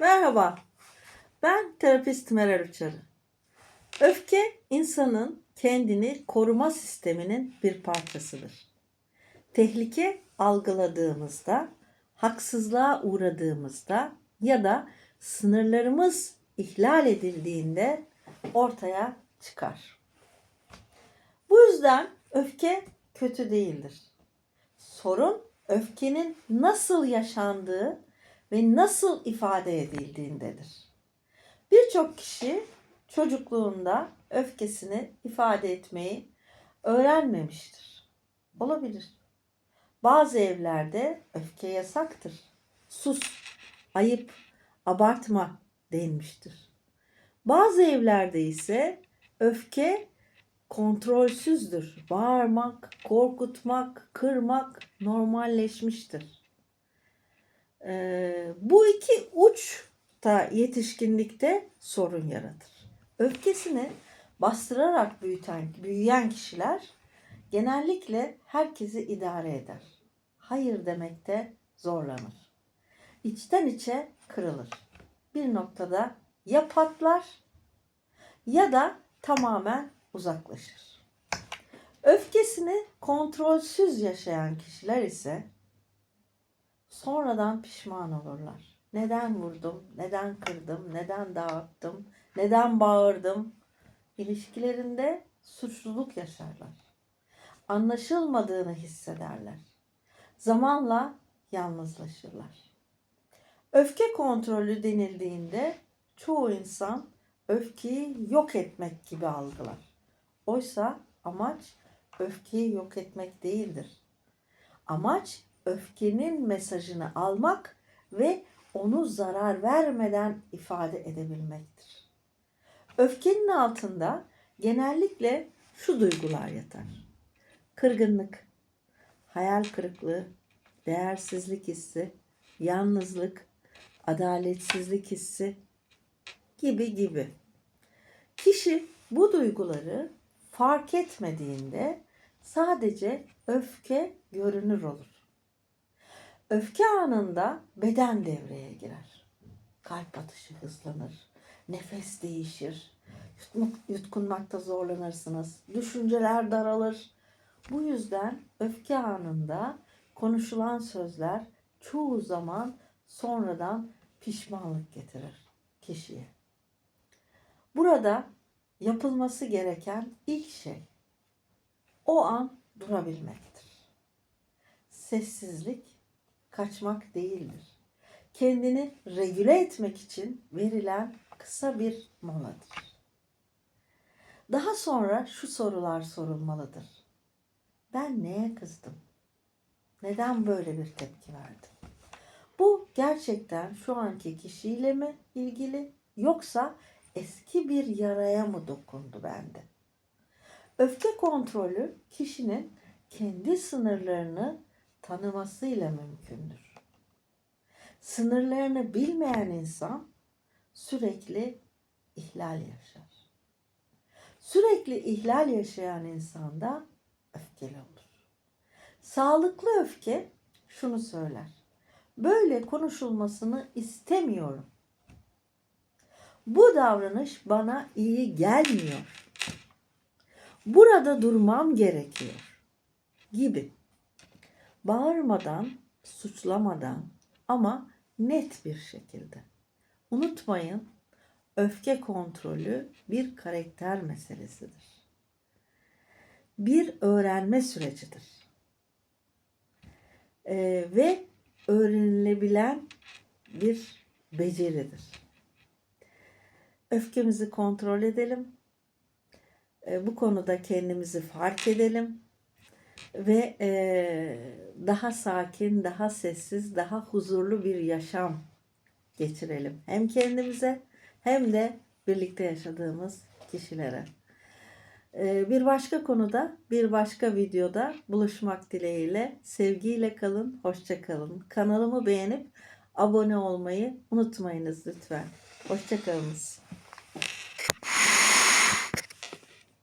Merhaba, ben terapist Meral Uçarı. Öfke insanın kendini koruma sisteminin bir parçasıdır. Tehlike algıladığımızda, haksızlığa uğradığımızda ya da sınırlarımız ihlal edildiğinde ortaya çıkar. Bu yüzden öfke kötü değildir. Sorun öfkenin nasıl yaşandığı ve nasıl ifade edildiğindedir. Birçok kişi çocukluğunda öfkesini ifade etmeyi öğrenmemiştir. Olabilir. Bazı evlerde öfke yasaktır. Sus, ayıp, abartma denmiştir. Bazı evlerde ise öfke kontrolsüzdür. Bağırmak, korkutmak, kırmak normalleşmiştir. Ee, bu iki uç da yetişkinlikte sorun yaratır. Öfkesini bastırarak büyüten, büyüyen kişiler genellikle herkesi idare eder. Hayır demekte zorlanır. İçten içe kırılır. Bir noktada ya patlar ya da tamamen uzaklaşır. Öfkesini kontrolsüz yaşayan kişiler ise sonradan pişman olurlar. Neden vurdum, neden kırdım, neden dağıttım, neden bağırdım? İlişkilerinde suçluluk yaşarlar. Anlaşılmadığını hissederler. Zamanla yalnızlaşırlar. Öfke kontrolü denildiğinde çoğu insan öfkeyi yok etmek gibi algılar. Oysa amaç öfkeyi yok etmek değildir. Amaç öfkenin mesajını almak ve onu zarar vermeden ifade edebilmektir. Öfkenin altında genellikle şu duygular yatar. Kırgınlık, hayal kırıklığı, değersizlik hissi, yalnızlık, adaletsizlik hissi gibi gibi. Kişi bu duyguları fark etmediğinde sadece öfke görünür olur. Öfke anında beden devreye girer. Kalp atışı hızlanır, nefes değişir, yutkunmakta zorlanırsınız, düşünceler daralır. Bu yüzden öfke anında konuşulan sözler çoğu zaman sonradan pişmanlık getirir kişiye. Burada yapılması gereken ilk şey o an durabilmektir. Sessizlik kaçmak değildir. Kendini regüle etmek için verilen kısa bir moladır. Daha sonra şu sorular sorulmalıdır. Ben neye kızdım? Neden böyle bir tepki verdim? Bu gerçekten şu anki kişiyle mi ilgili yoksa eski bir yaraya mı dokundu bende? Öfke kontrolü kişinin kendi sınırlarını tanımasıyla mümkündür. Sınırlarını bilmeyen insan sürekli ihlal yaşar. Sürekli ihlal yaşayan insan da öfkeli olur. Sağlıklı öfke şunu söyler. Böyle konuşulmasını istemiyorum. Bu davranış bana iyi gelmiyor. Burada durmam gerekiyor gibi bağırmadan, suçlamadan ama net bir şekilde. Unutmayın, öfke kontrolü bir karakter meselesidir. Bir öğrenme sürecidir. Ee, ve öğrenilebilen bir beceridir. Öfkemizi kontrol edelim. Ee, bu konuda kendimizi fark edelim ve e, daha sakin, daha sessiz, daha huzurlu bir yaşam geçirelim. Hem kendimize hem de birlikte yaşadığımız kişilere. E, bir başka konuda, bir başka videoda buluşmak dileğiyle sevgiyle kalın, hoşça kalın. Kanalımı beğenip abone olmayı unutmayınız lütfen. Hoşça kalınız.